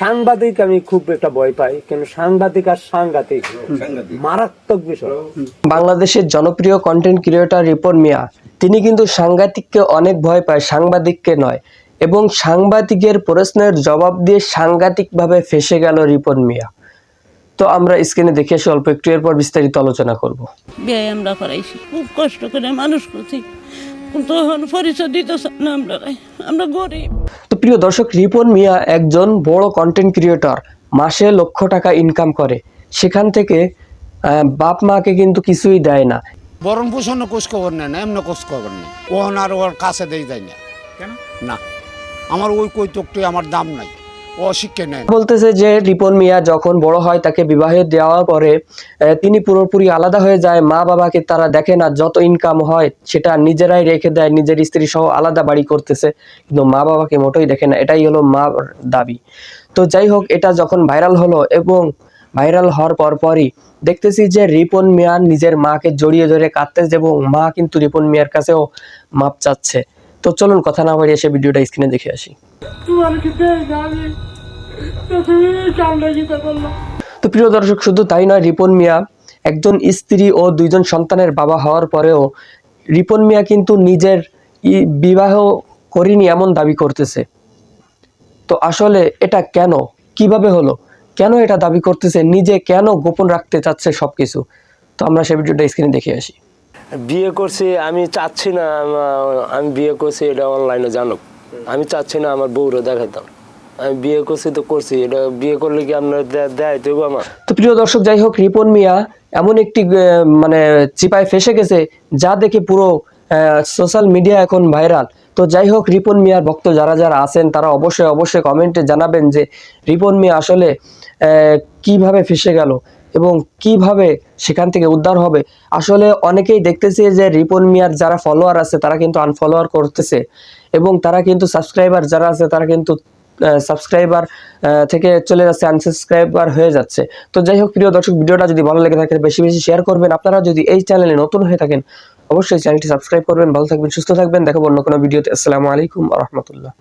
সাংবাদিক আমি খুব একটা ভয় পাই কেন সাংবাদিক আর সাংঘাতিক মারাত্মক বিষয়। বাংলাদেশের জনপ্রিয় কন্টেন্ট ক্রিয়েটর রিপন মিয়া তিনি কিন্তু সাংঘাতিককে অনেক ভয় পায় সাংবাদিককে নয় এবং সাংবাদিকের প্রশ্নের জবাব দিয়ে সাংঘাতিকভাবে ফেসে গেল রিপন মিয়া। তো আমরা স্ক্রিনে দেখে এসে অল্প একটু এরপর বিস্তারিত আলোচনা করব। বিয়ে আমরা করাইছি খুব কষ্ট করে মানুষ করছি। কিন্তু পরিচয় দিতেছে না আমরা আমরা গরিব। তো প্রিয় দর্শক রিপন মিয়া একজন বড় কন্টেন্ট ক্রিয়েটর মাসে লক্ষ টাকা ইনকাম করে। সেখান থেকে বাপ মাকে কিন্তু কিছুই দেয় না। বরণ পোষণ কোষ খবর নেয় না এমনি কোষ খবর নেই ওহন আর ওর কাছে দেই যায় না। কেন? না। আমার ওই কৈতকটি আমার দাম নাই। বলতেছে যে, রিপন মিয়া যখন বড় হয়, তাকে বিবাহ দেওয়ার পরে তিনি পুরোপুরি আলাদা হয়ে যায়। মা বাবাকে তারা দেখে না, যত ইনকাম হয়, সেটা নিজেরাই রেখে দেয়। নিজের স্ত্রী সহ আলাদা বাড়ি করতেছে। কিন্তু মা বাবাকে মোটেই দেখে না। এটাই হলো মা দাবি। তো যাই হোক, এটা যখন ভাইরাল হলো এবং ভাইরাল হওয়ার পর পরই, দেখতেছি যে, রিপন মিয়া নিজের মাকে জড়িয়ে ধরে কাঁদতেছে এবং মা কিন্তু রিপন মিয়ার কাছেও মাপ চাচ্ছে। তো চলুন, কথা না বাড়িয়ে সে ভিডিওটা স্ক্রিনে দেখে আসি। তো প্রিয় দর্শক, শুধু তাই নয়, রিপন মিয়া একজন স্ত্রী ও দুইজন সন্তানের বাবা হওয়ার পরেও রিপন মিয়া কিন্তু নিজের বিবাহ করিনি এমন দাবি করতেছে। তো আসলে এটা কেন? কীভাবে হলো? কেন এটা দাবি করতেছে? নিজে কেন গোপন রাখতে চাচ্ছে সবকিছু? তো আমরা সেই ভিডিওটা স্ক্রিনে দেখে আসি। বিয়ে করছি, আমি চাচ্ছি না আমি বিয়ে করছি, এটা অনলাইনে জানুক। আমি চাচ্ছি না আমার বউরে দেখাইতাম। আমি বিয়ে করছি তো করছি, এটা বিয়ে করলে কি আপনার দেয় দেবো আমার? তো প্রিয় দর্শক, যাই হোক, রিপন মিয়া এমন একটি মানে চিপায় ফেসে গেছে, যা দেখে পুরো সোশ্যাল মিডিয়া এখন ভাইরাল তো যাই হোক, রিপন মিয়ার ভক্ত যারা যারা আছেন, তারা অবশ্যই অবশ্যই কমেন্টে জানাবেন যে রিপন মিয়া আসলে কীভাবে ফেসে গেল। এবং কীভাবে সেখান থেকে উদ্ধার হবে। আসলে অনেকেই দেখতেছে যে রিপন মিয়ার যারা ফলোয়ার আছে, তারা কিন্তু আনফলোয়ার করতেছে এবং তারা কিন্তু সাবস্ক্রাইবার যারা আছে, তারা কিন্তু সাবস্ক্রাইবার থেকে চলে যাচ্ছে আনসাবস্ক্রাইবার হয়ে যাচ্ছে। তো যাই হোক, প্রিয় দর্শক, ভিডিওটা যদি ভালো লেগে থাকে, বেশি বেশি শেয়ার করবেন। আপনারা যদি এই চ্যানেলে নতুন হয়ে থাকেন, অবশ্যই চ্যানেলটি সাবস্ক্রাইব করবেন। ভালো থাকবেন, সুস্থ থাকবেন। দেখাবো অন্য কোনো ভিডিওতে আসসালামু আলাইকুম রহমতুল্লাহ।